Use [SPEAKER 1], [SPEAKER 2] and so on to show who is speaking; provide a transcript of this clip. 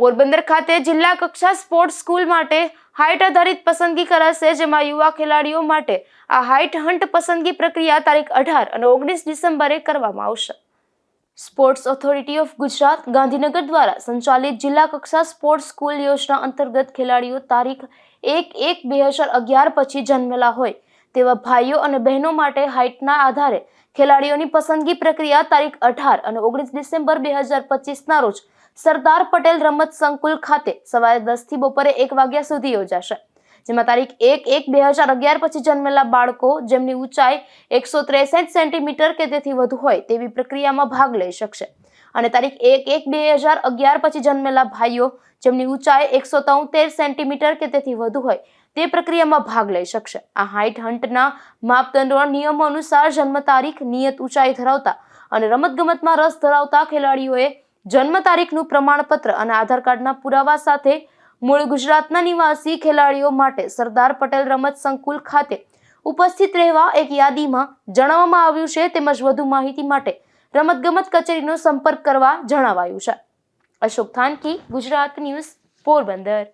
[SPEAKER 1] પોરબંદર ખાતે જિલ્લા કક્ષા સ્પોર્ટ્સ સ્કૂલ માટે હાઇટ આધારિત પસંદગી કરાશે, જેમાં યુવા ખેલાડીઓ માટે આ હાઇટ હન્ટ પસંદગી પ્રક્રિયા તારીખ અઢાર અને ઓગણીસ ડિસેમ્બરે કરવામાં આવશે. Sports authority of Gujarat Gandhinagar દ્વારા સંચાલિત જિલ્લા કક્ષા સ્પોર્ટ્સ સ્કૂલ યોજના અંતર્ગત ખેલાડીઓ તારીખ એક એક બે હજાર અગિયાર પછી જન્મેલા હોય, તેવા ભાઈઓ અને બહેનો માટે હાઇટના આધારે ખેલાડીઓની પસંદગી પ્રક્રિયા તારીખ અઢાર અને ઓગણીસ ડિસેમ્બર બે હજાર પચીસના રોજ સરદાર પટેલ રમત સંકુલ ખાતે સવારે દસથી બપોરે એક વાગ્યા સુધી યોજાશે. જેમાં તારીખ એક એક બે હજાર અગિયાર પછી જન્મેલા બાળકો જેમની ઊંચાઈ એકસો ત્રેસઠ સેન્ટીમીટર કે તેથી વધુ હોય તેવી પ્રક્રિયામાં ભાગ લઈ શકશે. અને તારીખ એક એક બે હજાર અગિયાર પછી જન્મેલા ભાઈઓ જેમની ઊંચાઈ એકસો તોતેર સેન્ટીમીટર કે તેથી વધુ હોય તે પ્રક્રિયામાં ભાગ લઈ શકશે. આ હાઇટ હન્ટના માપદંડો નિયમો અનુસાર જન્મ તારીખ નિયત ઊંચાઈ ધરાવતા અને રમતગમતમાં રસ ધરાવતા ખેલાડીઓએ જન્મ તારીખનું પ્રમાણપત્ર અને આધાર કાર્ડના પુરાવા સાથે મૂળ ગુજરાતના નિવાસી ખેલાડીઓ માટે સરદાર પટેલ રમત સંકુલ ખાતે ઉપસ્થિત રહેવા એક યાદીમાં જણાવવામાં આવ્યું છે તેમજ વધુ માહિતી માટે રમતગમત કચેરીનો સંપર્ક કરવા જણાવાયું છે. અશોક થાનકી, ગુજરાત ન્યૂઝ પોરબંદર.